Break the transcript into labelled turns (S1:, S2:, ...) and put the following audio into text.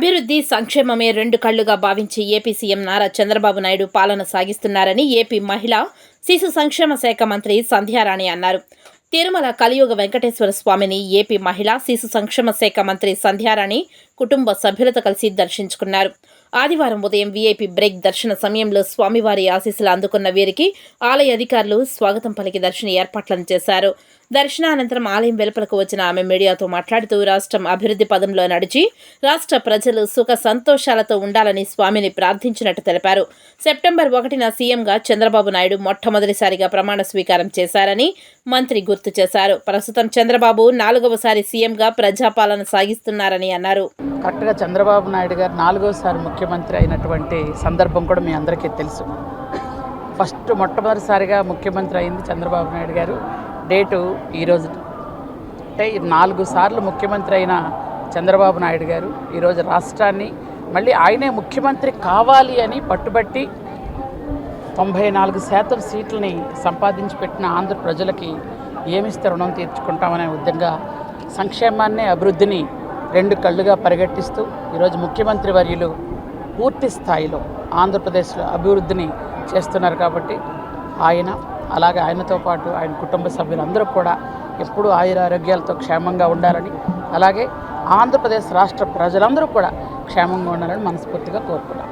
S1: అభివృద్ధి సంక్షేమమే రెండు కళ్ళుగా భావించి ఏపీ సీఎం నారా చంద్రబాబు నాయుడు పాలన సాగిస్తున్నారని ఏపీ మహిళా శిశు సంక్షేమ శాఖ మంత్రి సంధ్యారాణి అన్నారు. తిరుమల కలియుగ వెంకటేశ్వర స్వామిని ఏపీ మహిళా శిశు సంక్షేమ శాఖ మంత్రి సంధ్యారాణి కుటుంబ సభ్యులతో కలిసి దర్శించుకున్నారు. ఆదివారం ఉదయం వీఐపీ బ్రేక్ దర్శన సమయంలో స్వామివారి ఆశీస్సులు అందుకున్న వీరికి ఆలయ అధికారులు స్వాగతం పలికి దర్శన ఏర్పాట్లను చేశారు. దర్శనానంతరం ఆలయం వెలుపలకు వచ్చిన ఆమె మీడియాతో మాట్లాడుతూ రాష్ట్రం అభివృద్ధి పదంలో నడిచి రాష్ట్ర ప్రజలు సుఖ సంతోషాలతో ఉండాలని స్వామిని ప్రార్థించినట్టు తెలిపారు. సెప్టెంబర్ ఒకటిన సీఎంగా చంద్రబాబు నాయుడు మొట్టమొదటిసారిగా ప్రమాణ స్వీకారం చేశారని మంత్రి గుర్తు చేశారు. ప్రస్తుతం చంద్రబాబు నాలుగవసారి సీఎంగా ప్రజాపాలన సాగిస్తున్నారని అన్నారు.
S2: కరెక్ట్గా చంద్రబాబు నాయుడు గారు నాలుగోసారి ముఖ్యమంత్రి అయినటువంటి సందర్భం కూడా మీ అందరికీ తెలుసు. ఫస్ట్ మొట్టమొదటిసారిగా ముఖ్యమంత్రి అయింది చంద్రబాబు నాయుడు గారు. డేటు ఈరోజు అంటే నాలుగు సార్లు ముఖ్యమంత్రి అయిన చంద్రబాబు నాయుడు గారు. ఈరోజు రాష్ట్రాన్ని మళ్ళీ ఆయనే ముఖ్యమంత్రి కావాలి అని పట్టుబట్టి తొంభై నాలుగు శాతం సీట్లని సంపాదించి పెట్టిన ఆంధ్ర ప్రజలకి ఏమిస్తే రుణం తీర్చుకుంటామనే ఉద్యంగా సంక్షేమాన్ని అభివృద్ధిని రెండు కళ్ళుగా పరిగెట్టిస్తూ ఈరోజు ముఖ్యమంత్రి వర్యులు పూర్తి స్థాయిలో ఆంధ్రప్రదేశ్లో అభివృద్ధిని చేస్తున్నారు కాబట్టి ఆయన అలాగే ఆయనతో పాటు ఆయన కుటుంబ సభ్యులందరూ కూడా ఎప్పుడూ ఆయురారోగ్యాలతో క్షేమంగా ఉండాలని అలాగే ఆంధ్రప్రదేశ్ రాష్ట్ర ప్రజలందరూ కూడా క్షేమంగా ఉండాలని మనస్ఫూర్తిగా కోరుకున్నాం